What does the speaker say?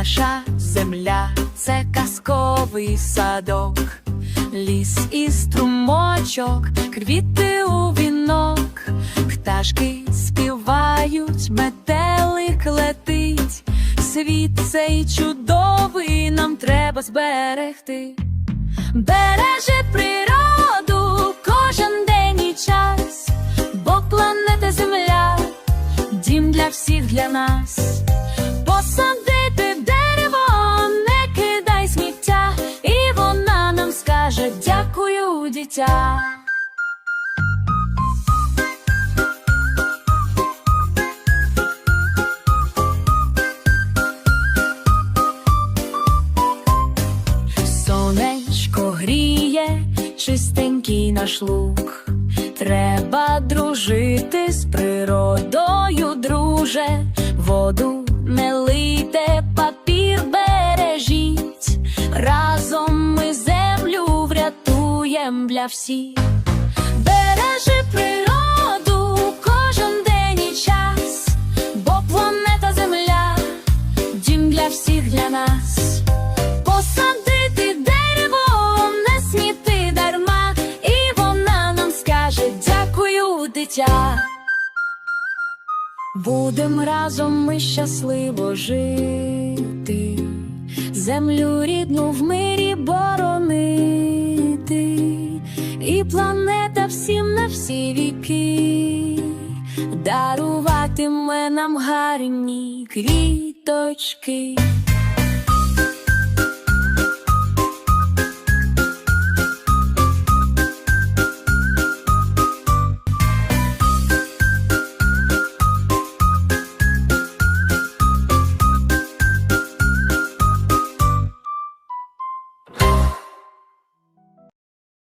Наша земля це казковий садок, ліс і струмочок, квіти у вінок, пташки співають, метелик летить, світ цей чудовий нам треба зберегти. Бережи природу кожен день і час, бо планета Земля, дім для всіх для нас. Дитя. Сонечко гріє, чистенький наш луг. Треба дружити з природою, друже, воду врятуєм для всіх. Бережи природу кожен день і час, бо планета Земля, дім для всіх для нас. Посадити дерево, не сміти дарма, і вона нам скаже дякую, дитя. Будем разом ми щасливо жити, землю рідну в мирі боронити, планета всім на всі віки, даруватиме нам гарні квіточки.